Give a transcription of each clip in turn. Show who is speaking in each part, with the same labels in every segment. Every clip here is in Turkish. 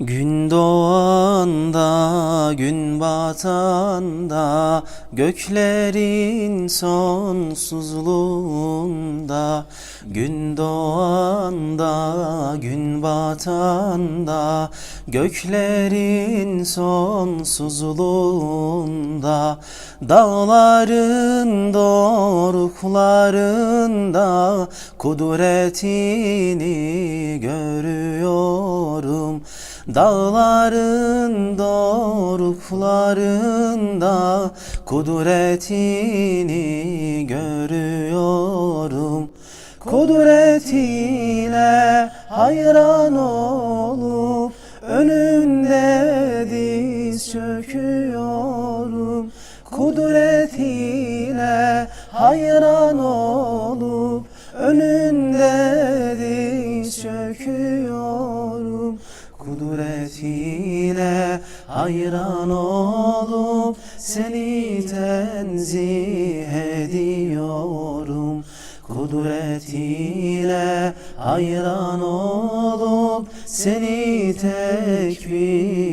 Speaker 1: Gün doğanda, gün batanda, göklerin sonsuzluğunda. Gün doğanda, gün batanda, göklerin sonsuzluğunda. Dağların doruklarında kudretini görüyorum. Dağların doruklarında kudretini görüyorum. Kudretine hayran olup önünde diz çöküyorum. Kudretine hayran olup önünde Kudretine hayran olup seni tenzih ediyorum. Kudretine hayran olup seni tekbir.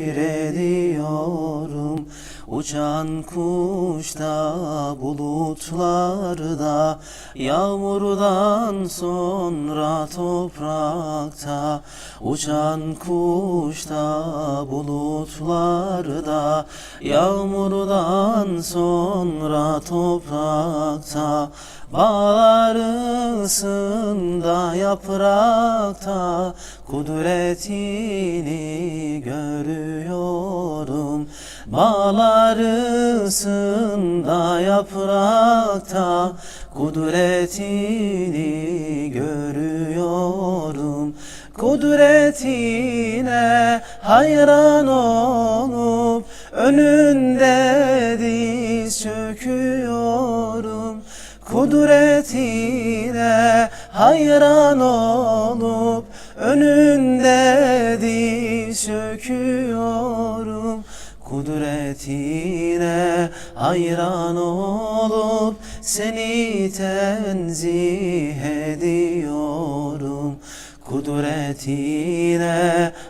Speaker 1: Uçan kuşta bulutlarda Yağmurdan sonra toprakta Uçan kuşta bulutlarda Yağmurdan sonra toprakta Bağlar arasında yaprakta Kudretini görüyorum Bağlar arasında yaprakta Kudretini görüyorum. Kudretine hayran olup Önünde diz çöküyorum. Kudretine hayran olup Önünde diz çöküyorum Kudretine hayran olup Seni tenzih ediyorum. Kudretine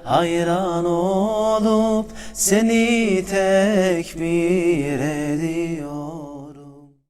Speaker 1: hayran olup Seni tekbir ediyorum